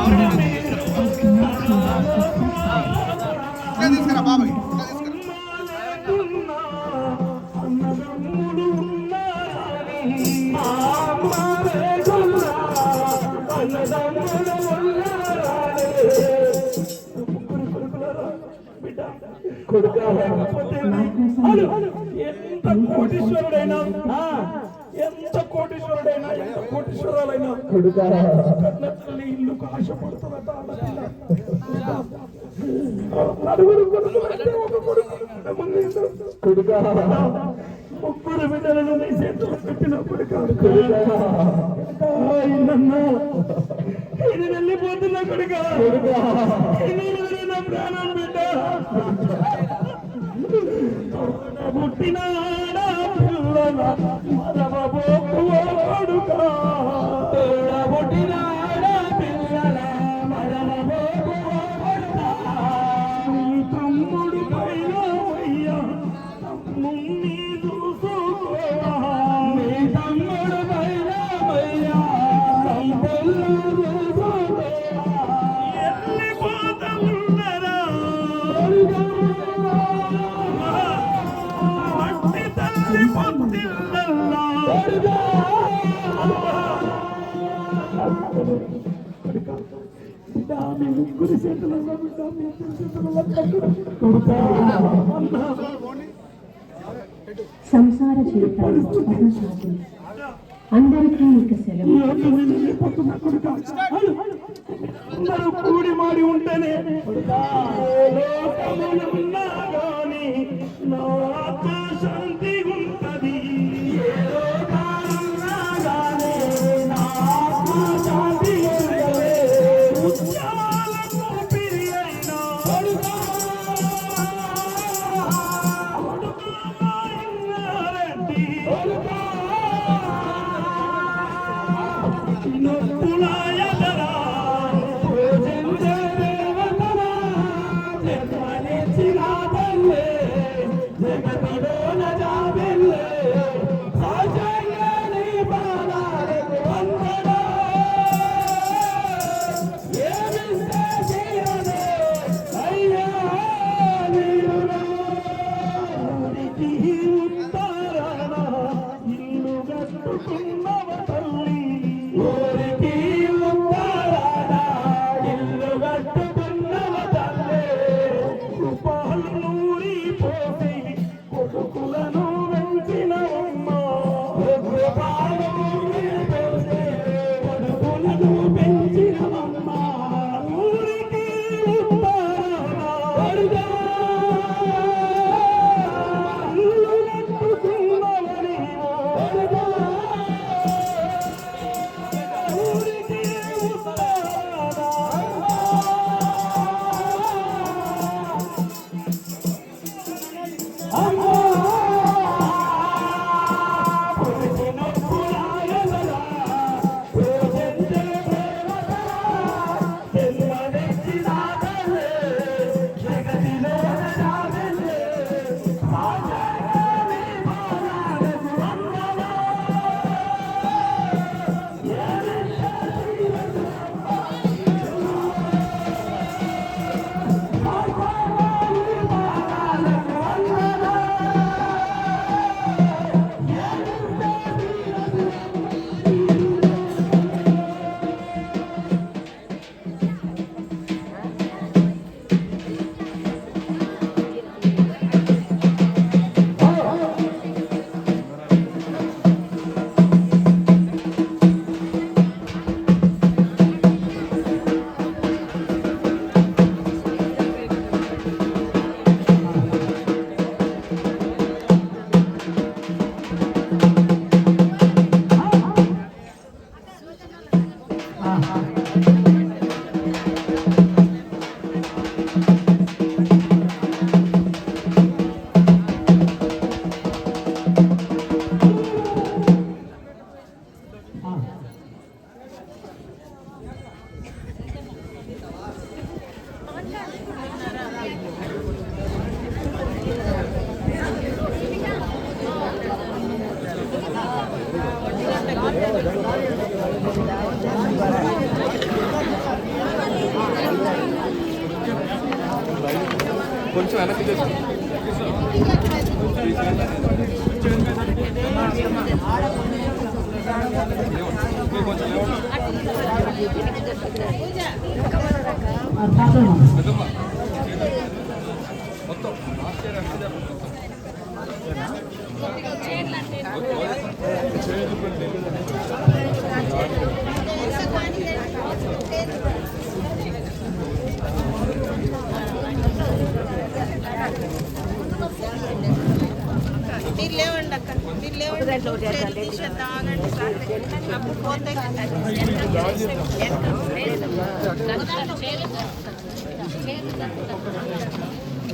ఎవరైనా బిడ్డ కొడుకా ఎంత కోటీశ్వరుడైనా ఎంత కోటీశ్వరుడైనా ఎంత కోటీశ్వరాలైనా కొడుకా ఆశపడుతున్నట ఆడపిల్ల. నలుగురు కొడుకు ముగ్గురు బిడ్డలను నీ చేతిలో పెట్టిన కొడుకా వెళ్ళిపోతున్నా కొడుకా ప్రాణం బిడ్డ పుట్టిన పిల్లల మరవబోకు కొడుకా ముగ్గురి చేతులలో సంసార జీవితాలు అందరికీ ఇక సెలవు. అందరూ కూడి మాడి ఉంటేనే లోకములున్నా గాని నాకు No, no, no, துரி போசை కొంచెం వెనక్కి. పెద్దమ్మ. మీరు లేవండి అక్క. మీరు లేవండి. ఆగండి సార్. అప్పుడు పోతే